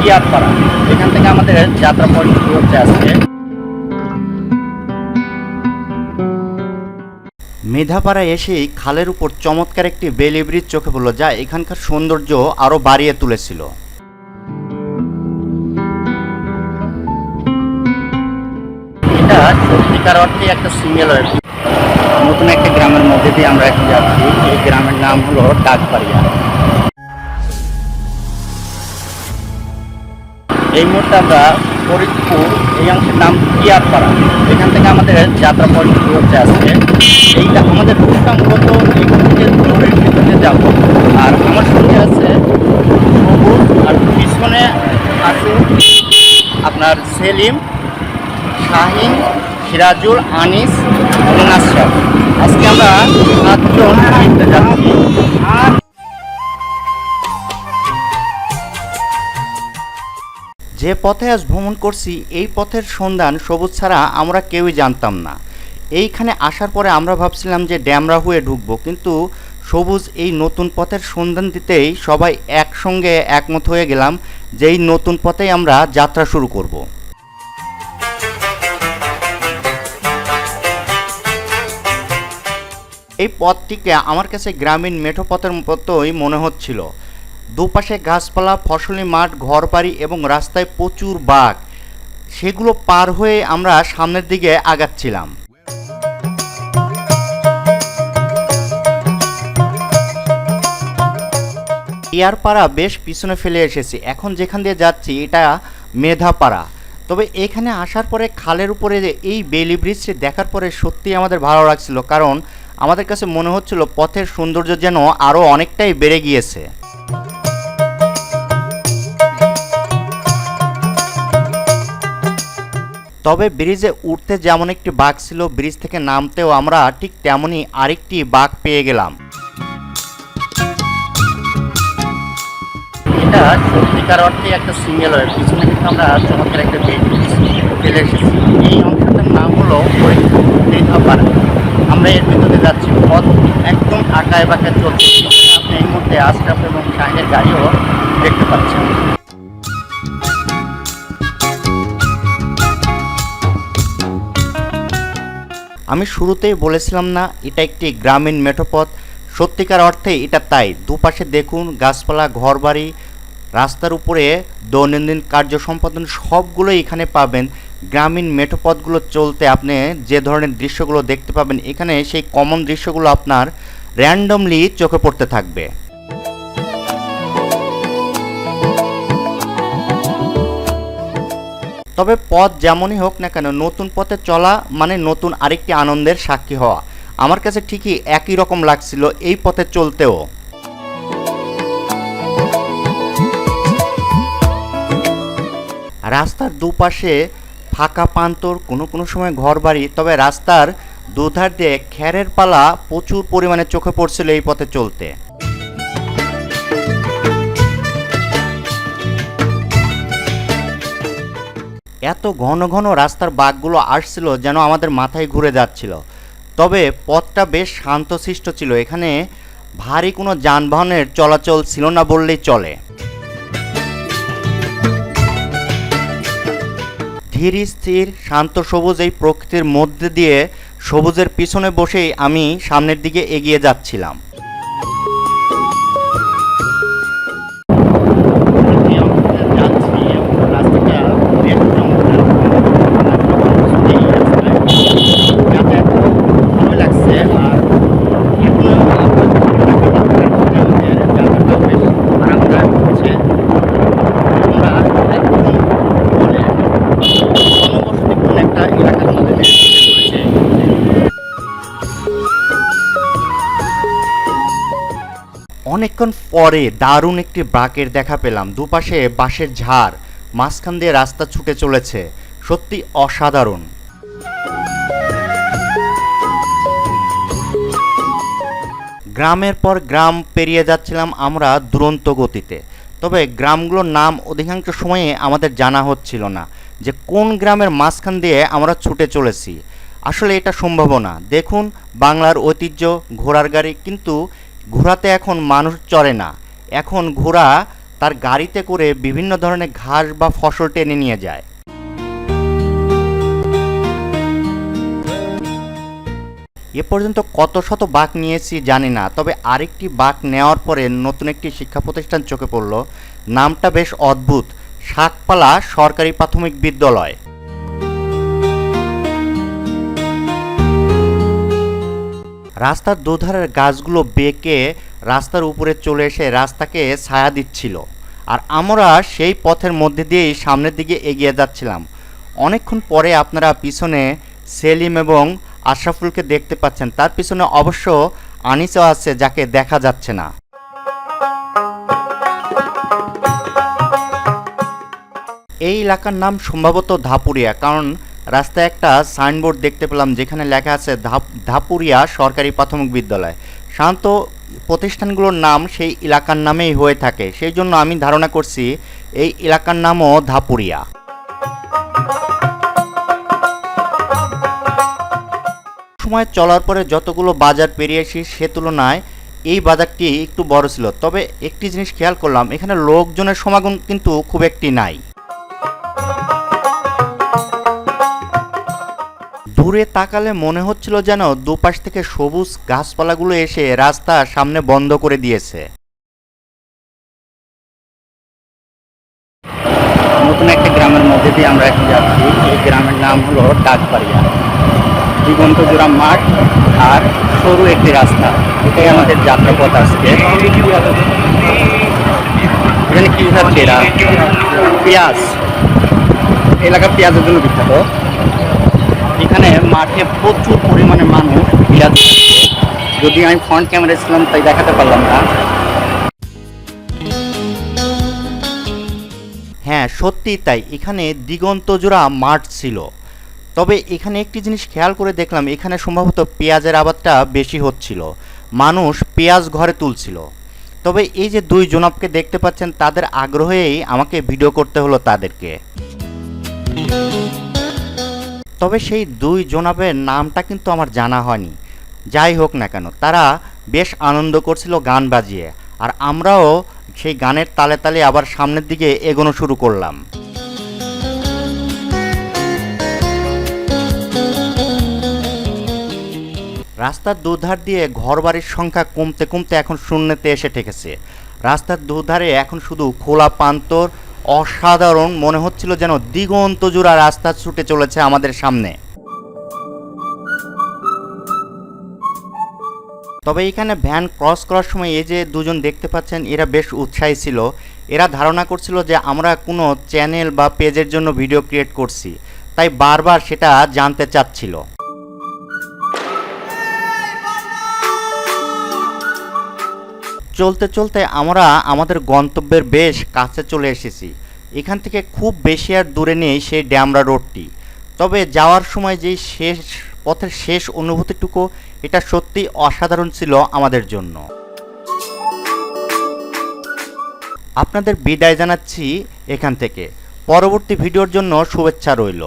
পিয়ারপাড়া এখান থেকে আমাদের যাত্রা পয়েন্ট শুরু হচ্ছে আজকে। মেধাপাড়ায় এসেই খালের উপর চমৎকার একটি বেলি ব্রিজ চোখে পড়ল যা এখানকার সৌন্দর্য আরও বাড়িয়ে তুলেছিল। এটা সত্যিকার অর্থে একটা সিঙ্গেল নতুন একটা গ্রামের মধ্যে দিয়ে আমরা এখন যাচ্ছি। এই গ্রামের নাম হলো ডাকবাড়িয়া। এই মুহূর্তে আমরা ফরিদপুর, এই অংশের নাম পিয়ারপাড়া এখান থেকে আমাদের যাত্রা পয়েন্ট শুরু হচ্ছে আজকে। এইটা আমাদের রুটটা মূলত থেকে দূরের ভিতরে যাব। আর আমার সঙ্গে আছে সবুজ আর পিছনে আছে আপনার সেলিম, শাহিন, সিরাজুল, আনিস এবং আশরাফ আজকে আমরা সাতজন যাচ্ছি। যে পথে আজ ভ্রমণ করছি, এই পথের সন্ধান সবুজ ছাড়া আমরা কেউই জানতাম না এইখানে আসার পরে আমরা ভাবছিলাম যে ড্যামরা হয়ে ঢুকবো, কিন্তু সবুজ এই নতুন পথের সন্ধান দিতেই সবাই একসঙ্গে একমত হয়ে গেলাম যে এই নতুন পথেই আমরা যাত্রা শুরু করব। এই পথটিকে আমার কাছে গ্রামীণ মেঠো পথের মতোই মনে হচ্ছিল দুপাশে গাছপালা, ফসলি মাঠ, ঘরবাড়ি এবং রাস্তায় প্রচুর বাঘ। সেগুলো পার হয়ে আমরা সামনের দিকে আগাচ্ছিলাম। ইয়ারপাড়া বেশ পিছনে ফেলে এসেছি। এখন যেখান দিয়ে যাচ্ছি, এটা মেধাপাড়া। তবে এখানে আসার পরে খালের উপরে এই বেলি ব্রিজটি দেখার পরে সত্যি আমাদের ভালো লাগছিল, কারণ আমাদের কাছে মনে হচ্ছিল পথের সৌন্দর্য যেন আরও অনেকটাই বেড়ে গিয়েছে। তবে ব্রিজে উঠতে যেমন একটি বাঘ ছিল, ব্রিজ থেকে নামতেও আমরা ঠিক তেমনই আরেকটি বাঘ পেয়ে গেলাম। এটা সত্যিকার অর্থে একটা সিঙ্গেল ওয়েব পিছনে কিন্তু আমরা চমৎকার একটা বেড ফেলে এসেছি। এই অংশটার নাম হলো ফরিদপুর আমরা এর ভিতরে যাচ্ছি, পথ একদম আঁকায় বাঁকায় চলছে। আপনি এই মুহূর্তে আশরাফ এবং শাহিনের গাড়িও দেখতে পাচ্ছেন। আমি শুরুতেই বলেছিলাম না, এটা একটি গ্রামীণ মেঠোপথ। সত্যিকার অর্থে এটা তাই। দুপাশে দেখুন গাছপালা, ঘরবাড়ি, রাস্তার উপরে দৈনন্দিন কার্য সম্পাদন, সবগুলোই এখানে পাবেন। গ্রামীণ মেঠোপথগুলো চলতে আপনি যে ধরনের দৃশ্যগুলো দেখতে পাবেন, এখানে সেই কমন দৃশ্যগুলো আপনার র্যান্ডমলি চোখে পড়তে থাকবে। তবে পথ যেমনই হোক না কেন, নতুন পথে চলা মানে নতুন আরেকটি আনন্দের সাক্ষী হওয়া। আমার কাছে ঠিকই একই রকম লাগছিল এই পথে চলতেও। রাস্তার দুপাশে ফাঁকা পান্তর, কোনো কোনো সময় ঘরবাড়ি, তবে রাস্তার দুধার দিয়ে খ্যারের পালা প্রচুর পরিমাণে চোখে পড়ছিল এই পথে চলতে। এত ঘন ঘন রাস্তার বাঘগুলো আসছিল যেন আমাদের মাথায় ঘুরে যাচ্ছিল। তবে পথটা বেশ শান্তশিষ্ট ছিল, এখানে ভারী কোনো যানবাহনের চলাচল ছিল না বললেই চলে। ধীর, স্থির, শান্ত সবুজ এই প্রকৃতির মধ্যে দিয়ে সবুজের পিছনে বসেই আমি সামনের দিকে এগিয়ে যাচ্ছিলাম। অনেকক্ষণ পরে দারুণ একটি বাঁকের দেখা পেলাম। দুপাশে বাঁশের ঝাড়, মাঝখান দিয়ে রাস্তা ছুটে চলেছে। সত্যি অসাধারণ। গ্রামের পর গ্রাম পেরিয়ে যাচ্ছিলাম আমরা দুরন্ত গতিতে। তবে গ্রামগুলোর নাম অধিকাংশ সময়ে আমাদের জানা হচ্ছিল না যে কোন গ্রামের মাঝখান দিয়ে আমরা ছুটে চলেছি। আসলে এটা সম্ভব না। দেখুন, বাংলার ঐতিহ্য, ঘোড়ার গাড়ি, কিন্তু ঘোড়াতে এখন মানুষ চড়ে না। এখন ঘোড়া তার গাড়িতে করে বিভিন্ন ধরনের ঘাস বা ফসল টেনে নিয়ে যায়। এ পর্যন্ত কত শত বাঘ নিয়েছি জানি না, তবে আরেকটি বাঘ নেওয়ার পরে নতুন একটি শিক্ষা প্রতিষ্ঠান চোখে পড়ল। নামটা বেশ অদ্ভুত শাকপালা সরকারি প্রাথমিক বিদ্যালয়। রাস্তার দুধারের গাছগুলো বেঁকে রাস্তার উপরে চলে এসে রাস্তাকে ছায়া দিচ্ছিল। আর আমরা সেই পথের মধ্যে দিয়েই সামনের দিকে এগিয়ে যাচ্ছিলাম। অনেকক্ষণ পরে আপনারা পিছনে সেলিম এবং আশরাফুলকে দেখতে পাচ্ছেন। তার পিছনে অবশ্য আনিসও আছে যাকে দেখা যাচ্ছে না। এই এলাকার নাম সম্ভবত ধাপুরিয়া, কারণ রাস্তায় একটা সাইনবোর্ড দেখতে পেলাম, যেখানে লেখা আছে ধাপ- ধাপুরিয়া সরকারি প্রাথমিক বিদ্যালয়। সাধারণত প্রতিষ্ঠানগুলোর নাম সেই এলাকার নামেই হয়ে থাকে। সেই জন্য আমি ধারণা করছি এই এলাকার নামও ধাপুরিয়া। সময় চলার পরে যতগুলো বাজার পেরিয়েছি সে তুলনায় এই বাজারটি একটু বড় ছিল। তবে একটি জিনিস খেয়াল করলাম, এখানে লোকজনের সমাগম কিন্তু খুব একটি নাই। দূরে তাকালে মনে হচ্ছিল যেন দুপাশ থেকে সবুজ গাছপালাগুলো এসে রাস্তা সামনে বন্ধ করে দিয়েছে। নতুন একটা গ্রামের মধ্যে দিয়ে আমরা এখন যাচ্ছি। এই গ্রামের নাম হলো ডাকবাড়িয়া। দিগন্ত জোড়া মাঠ আর সরু একটি রাস্তা। এটাই আমাদের যাত্রাপথ আজকে। এখানে কি এরা? পেঁয়াজ। এলাকা পেঁয়াজের জন্য বিখ্যাত। এখানে মাঠে প্রচুর পরিমাণে মানুষ খাচ্ছে যদি আমি ফ্রন্ট ক্যামেরা ছিলাম, তাই দেখাতে পারলাম না। হ্যাঁ সত্যি তাই। এখানে দিগন্ত জোড়া মাঠ ছিল। তবে এখানে একটি জিনিস খেয়াল করে দেখলাম, এখানে সম্ভবত পেঁয়াজের আবাদটা বেশি হচ্ছিল। মানুষ পেঁয়াজ ঘরে তুলছিল। তবে এই যে দুই জনাবকে দেখতে পাচ্ছেন, তাদের আগ্রহেই আমাকে ভিডিও করতে হলো তাদেরকে। তবে সেই দুই জনাবের নামটা কিন্তু আমার জানা হয়নি। যাই হোক না কেন, তারা বেশ আনন্দ করছিল গান বাজিয়ে, আর আমরাও সেই গানের তালে তালে আবার সামনের দিকে এগোনো শুরু করলাম। রাস্তার দুধার দিয়ে ঘরবাড়ির সংখ্যা কমতে কমতে এখন শূন্যতে এসে ঠেকেছে। রাস্তার দুধারে এখন শুধু খোলা প্রান্তর অসাধারণ মনে হচ্ছিল যেন দিগন্ত জোড়া রাস্তা ছুটে চলেছে আমাদের সামনে। তবে এখানে ভ্যান ক্রস করার সময় এই যে দুজন দেখতে পাচ্ছেন, এরা বেশ উৎসাহী ছিল। এরা ধারণা করছিল যে আমরা কোনো চ্যানেল বা পেজের জন্য ভিডিও ক্রিয়েট করছি। তাই বারবার সেটা জানতে চাচ্ছিল। চলতে চলতে আমরা আমাদের গন্তব্যের বেশ কাছে চলে এসেছি। এখান থেকে খুব বেশি আর দূরে নেই সেই ড্যামরা রোডটি। তবে যাওয়ার সময় যেই শেষ, পথের শেষ অনুভূতিটুকু, এটা সত্যি অসাধারণ ছিল আমাদের জন্য। আপনাদের বিদায় জানাচ্ছি এখান থেকে। পরবর্তী ভিডিওর জন্য শুভেচ্ছা রইল।